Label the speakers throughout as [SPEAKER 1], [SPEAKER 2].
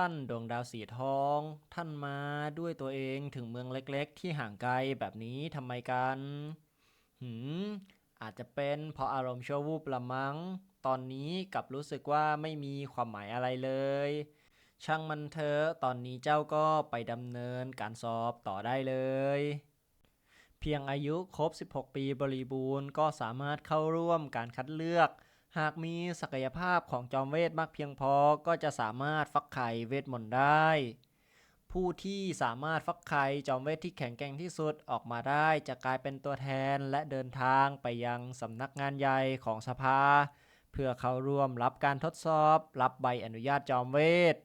[SPEAKER 1] ท่านดวงดาวสีทอง ท่านมาด้วยตัวเองถึงเมืองเล็กๆ ที่ห่างไกลแบบนี้ทำไมกัน หืม อาจจะเป็นเพราะอารมณ์ชั่ววูบละมั้ง ตอนนี้กลับรู้สึกว่าไม่มีความหมายอะไรเลย ช่างมันเถอะตอนนี้เจ้าก็ไปดำเนินการสอบต่อได้เลย เพียงอายุครบ 16 ปีบริบูรณ์ก็สามารถเข้าร่วมการคัดเลือก หากมีศักยภาพของจอมเวทมากเพียงพอก็จะสามารถฟักไข่เวทมนต์ได้ ผู้ที่สามารถฟักไข่จอมเวทที่แข็งแกร่งที่สุดออกมาได้จะกลายเป็นตัวแทนและเดินทางไปยังสำนักงานใหญ่ของสภา เพื่อเข้าร่วมรับการทดสอบ รับใบอนุญาตจอมเวท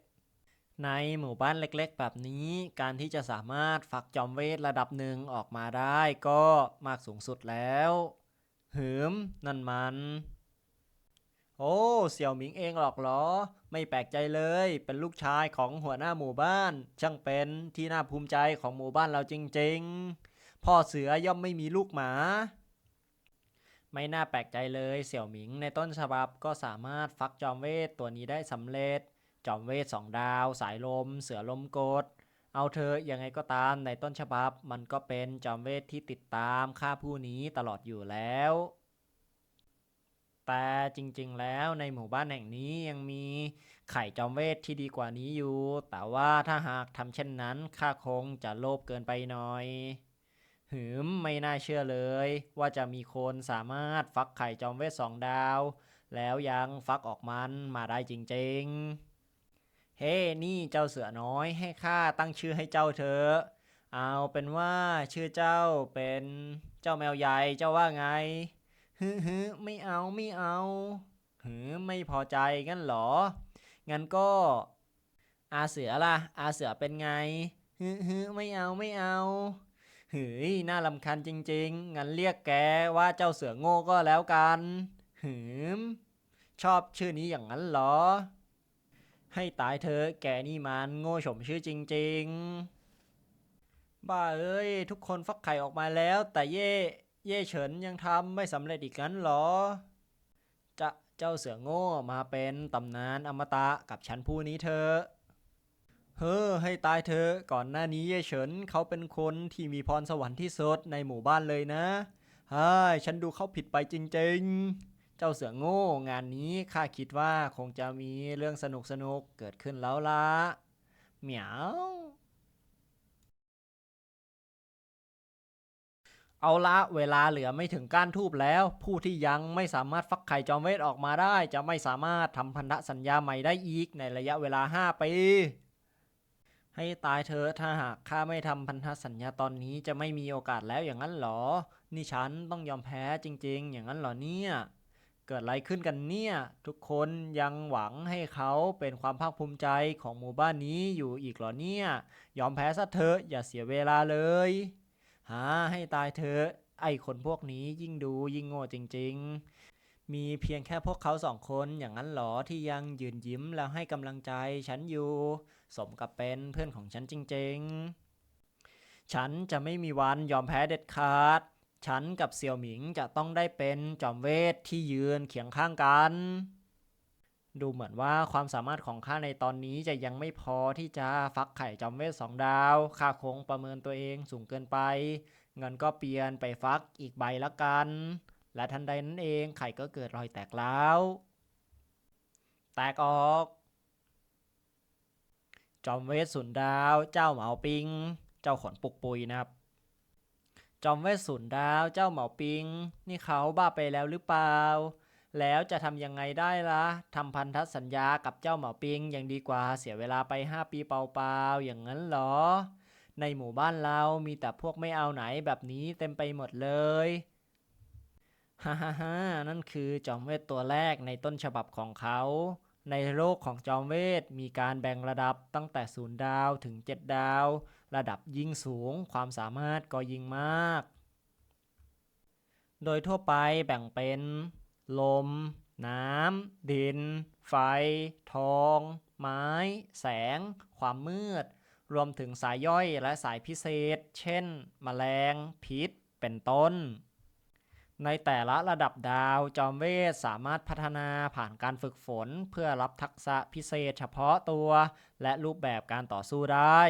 [SPEAKER 1] ในหมู่บ้านเล็กๆ แบบนี้ การที่จะสามารถฟักจอมเวทระดับหนึ่งออกมาได้ก็มากสูงสุดแล้ว หืม นั่นมัน โอ้เสี่ยวหมิงเองหรอกเหรอ ไม่แปลกใจเลย เป็นลูกชายของหัวหน้าหมู่บ้าน ช่างเป็นที่น่าภูมิใจของหมู่บ้านเราจริง ๆ พ่อเสือย่อมไม่มีลูกหมา ไม่น่าแปลกใจเลยเสี่ยวหมิงในต้นฉบับก็สามารถฟักจอมเวทตัวนี้ได้สำเร็จ จอมเวทสองดาว สายลม เสือลมกดเอาเธอยังไงก็ตามในต้นฉบับ มันก็เป็นจอมเวทที่ติดตามข้าผู้นี้ตลอดอยู่แล้ว แต่จริงๆ แล้วในหมู่บ้านแห่งนี้ยังมีไข่จอมเวทที่ดีกว่านี้อยู่ แต่ว่าถ้าหากทำเช่นนั้นข้าคงจะโลภเกินไปหน่อย หืมไม่น่าเชื่อเลย ว่าจะมีคนสามารถฟักไข่จอมเวทสองดาว แล้วยังฟักออกมันมาได้จริงๆ เฮ้นี่เจ้าเสือน้อยให้ข้าตั้งชื่อให้เจ้าเถอะเอาเป็นว่าชื่อเจ้าเป็นเจ้าแมวใหญ่เจ้าว่าไง ฮึฮึไม่เอาไม่เอาหือไม่พอใจงั้นเหรอ งั้นก็ อาเสือล่ะ อาเสือเป็นไงฮึฮึไม่เอาไม่เอาหืยน่ารำคาญจริง ๆ งั้นเรียกแกว่าเจ้าเสือโง่ก็แล้วกันหืม ชอบชื่อนี้อย่างนั้นเหรอ ให้ตายเธอะแกนี่มันโง่ฉมชื่อจริง ๆ บ้าเอ้ย ทุกคนฟักไข่ออกมาแล้ว แต่เย่ เย่เฉินยังทำไม่สำเร็จอีกงั้นเหรอ จะเจ้าเสือโง่มาเป็นตำนานอมตะกับฉันผู้นี้เธอเฮ้อให้ตายเธอก่อนหน้านี้เย่เฉินเขาเป็นคนที่มีพรสวรรค์ที่สุดในหมู่บ้านเลยนะฮ้ยฉันดูเขาผิดไปจริงๆ เจ้าเสือโง่งานนี้ข้าคิดว่าคงจะมีเรื่องสนุกสนุกๆเกิดขึ้นแล้วละเหมียว เอาละเวลาเหลือไม่ถึงก้านทูบแล้ว ผู้ที่ยังไม่สามารถฟักไข่จอมเวทออกมาได้ จะไม่สามารถทำพันธสัญญาใหม่ได้อีกในระยะเวลา5ปีให้ตายเธอะถ้าหากข้าไม่ทำพันธสัญญาตอนนี้จะไม่มีโอกาสแล้วอย่างนั้นเหรอ นี่ฉันต้องยอมแพ้จริง ๆ อย่างนั้นเหรอเนี่ย เกิดอะไรขึ้นกันเนี่ย ทุกคนยังหวังให้เขาเป็นความภาคภูมิใจของหมู่บ้านนี้อยู่อีกเหรอเนี่ย ยอมแพ้ซะเถอะอย่าเสียเวลาเลย หาให้ตายเถอะไอ้คนพวกนี้ยิ่งดูยิ่งโง่จริง ๆ มีเพียงแค่พวกเขาสองคนอย่างนั้นเหรอที่ยังยืนยิ้มแล้วให้กำลังใจฉันอยู่ สมกับเป็นเพื่อนของฉันจริง ๆ ฉันจะไม่มีวันยอมแพ้เด็ดขาด ฉันกับเสี่ยวหมิงจะต้องได้เป็นจอมเวทที่ยืนเคียงข้างกัน ดูเหมือนว่าความสามารถของข้าในตอนนี้จะยังไม่พอที่จะฟักไข่จอมเวทสองดาว ข้าคงประเมินตัวเองสูงเกินไป เงินก็เปลี่ยนไปฟักอีกใบละกัน และทันใดนั้นเองไข่ก็เกิดรอยแตกแล้ว แตกออก จอมเวทสุนดาว เจ้าเหมาปิง เจ้าขนปุกปุยนะครับ จอมเวทสุนดาว เจ้าเหมาปิง นี่เขาบ้าไปแล้วหรือเปล่า แล้วจะทำยังไงได้ละ่ะทำพันธสัญญากับเจ้าเหมาปิงยังดีกว่าเสียเวลาไป 5 ปีเปล่าๆ อย่างนั้นเหรอ ในหมู่บ้านเรามีแต่พวกไม่เอาไหนแบบนี้เต็มไปหมดเลยฮ่าฮ่าฮ่านั่นคือจอมเวทตัวแรกในต้นฉบับของเขา ในโลกของจอมเวทมีการแบ่งระดับตั้งแต่ศูนย์ดาวถึง 7 ดาว ระดับยิ่งสูงความสามารถก็ยิ่งมาก โดยทั่วไปแบ่งเป็น ลม น้ำ ดิน ไฟ ทอง ไม้ แสง ความมืด รวมถึงสายย่อยและสายพิเศษ เช่น แมลง พิษ เป็นต้น ในแต่ละระดับดาวจอมเวทสามารถพัฒนาผ่านการฝึกฝน เพื่อรับทักษะพิเศษเฉพาะตัว และรูปแบบการต่อสู้ได้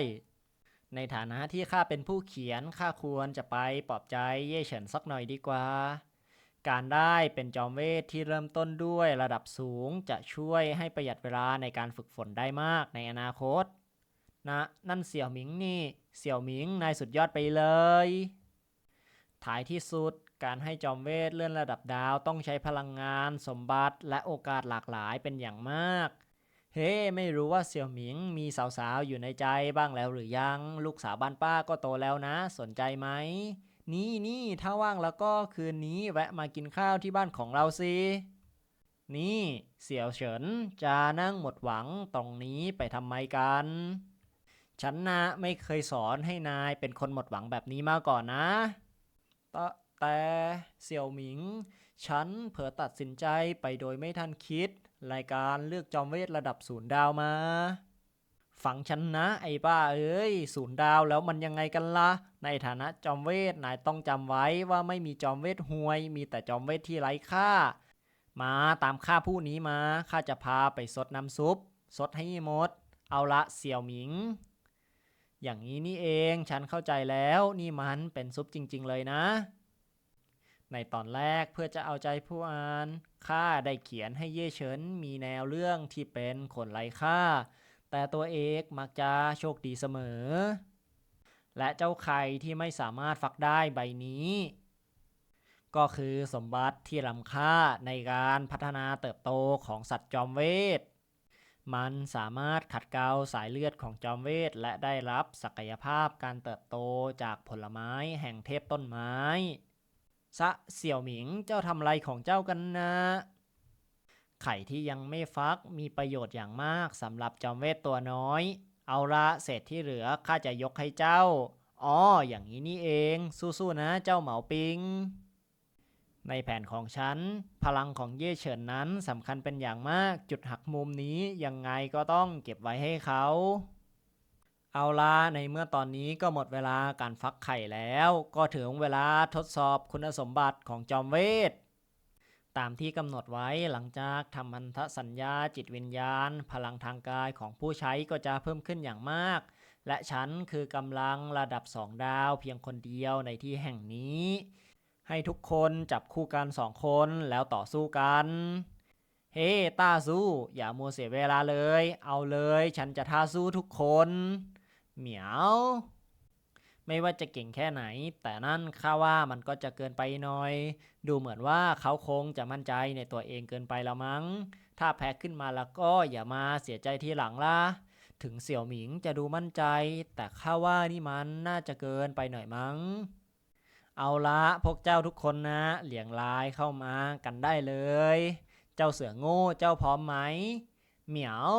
[SPEAKER 1] ในฐานะที่ข้าเป็นผู้เขียนข้าควรจะไปปลอบใจเย่เฉินสักหน่อยดีกว่า การได้เป็นจอมเวทที่เริ่มต้นด้วยระดับสูงจะช่วยให้ประหยัดเวลาในการฝึกฝนได้มากในอนาคต นะ นั่นเสี่ยวหมิงนี่ เสี่ยวหมิงนายสุดยอดไปเลย ท้ายที่สุดการให้จอมเวทเลื่อนระดับดาวต้องใช้พลังงาน สมบัติและโอกาสหลากหลายเป็นอย่างมาก เฮ้ไม่รู้ว่าเสี่ยวหมิงมีสาวๆอยู่ในใจบ้างแล้วหรือยัง ลูกสาวบ้านป้าก็โตแล้วนะ สนใจไหม นี่นี่ถ้าว่างแล้วก็คืนนี้แวะมากินข้าวที่บ้านของเราสินี่เสี่ยวเฉินจะนั่งหมดหวังตรงนี้ไปทำไมกัน ฉันนะไม่เคยสอนให้นายเป็นคนหมดหวังแบบนี้มาก่อนนะแตแต่เสี่ยวหมิง ฉันเผลอตัดสินใจไปโดยไม่ทันคิด รายการเลือกจอมเวทระดับศูนย์ดาวมา ฟังฉันนะ ไอ้บ้าเอ้ยศูนย์ดาวแล้วมันยังไงกันละ่ะ ในฐานะจอมเวทนายต้องจำไว้ว่าไม่มีจอมเวทห่วย มีแต่จอมเวทที่ไร้ค่า มาตามข้าผู้นี้มาข้าจะพาไปสดน้ำซุปสดให้หมด เอาละเสี่ยวหมิง อย่างนี้นี่เองฉันเข้าใจแล้วนี่มันเป็นซุปจริง ๆ เลยนะ ในตอนแรกเพื่อจะเอาใจผู้อ่านข้าได้เขียนให้เย่เฉินมีแนวเรื่องที่เป็นคนไร้ค่า แต่ตัวเอกมักจะโชคดีเสมอ และเจ้าไข่ที่ไม่สามารถฟักได้ใบนี้ ก็คือสมบัติที่ล้ำค่าในการพัฒนาเติบโตของสัตว์จอมเวท มันสามารถขัดเกลาสายเลือดของจอมเวท และได้รับศักยภาพการเติบโตจากผลไม้แห่งเทพต้นไม้ ซะเสี่ยวหมิงเจ้าทำไรของเจ้ากันนะ ไข่ที่ยังไม่ฟักมีประโยชน์อย่างมากสำหรับจอมเวทตัวน้อย เอาละเศษที่เหลือข้าจะยกให้เจ้า อ๋อ อย่างนี้นี่เอง สู้ๆนะเจ้าเหมาปิง ในแผนของฉัน พลังของเย่เฉินนั้นสำคัญเป็นอย่างมาก จุดหักมุมนี้ยังไงก็ต้องเก็บไว้ให้เขา เอาละในเมื่อตอนนี้ก็หมดเวลาการฟักไข่แล้ว ก็ถึงเวลาทดสอบคุณสมบัติของจอมเวท ตามที่กำหนดไว้หลังจากทำพันธสัญญาจิตวิญญาณ พลังทางกายของผู้ใช้ก็จะเพิ่มขึ้นอย่างมาก และฉันคือกำลังระดับสองดาวเพียงคนเดียวในที่แห่งนี้ ให้ทุกคนจับคู่กันสองคนแล้วต่อสู้กัน เฮ้ต้าสู้ อย่ามัวเสียเวลาเลย เอาเลย ฉันจะท้าสู้ทุกคน เหมียว ไม่ว่าจะเก่งแค่ไหน แต่นั่นข้าว่ามันก็จะเกินไปหน่อย ดูเหมือนว่าเขาคงจะมั่นใจในตัวเองเกินไปแล้วมั้ง ถ้าแพ้ขึ้นมาแล้วก็อย่ามาเสียใจทีหลังล่ะ ถึงเสี่ยวหมิงจะดูมั่นใจ แต่ข้าว่านี่มันน่าจะเกินไปหน่อยมั้ง เอาละพวกเจ้าทุกคนนะ เหลียงลายเข้ามากันได้เลย เจ้าเสือโง่เจ้าพร้อมไหม เหมียว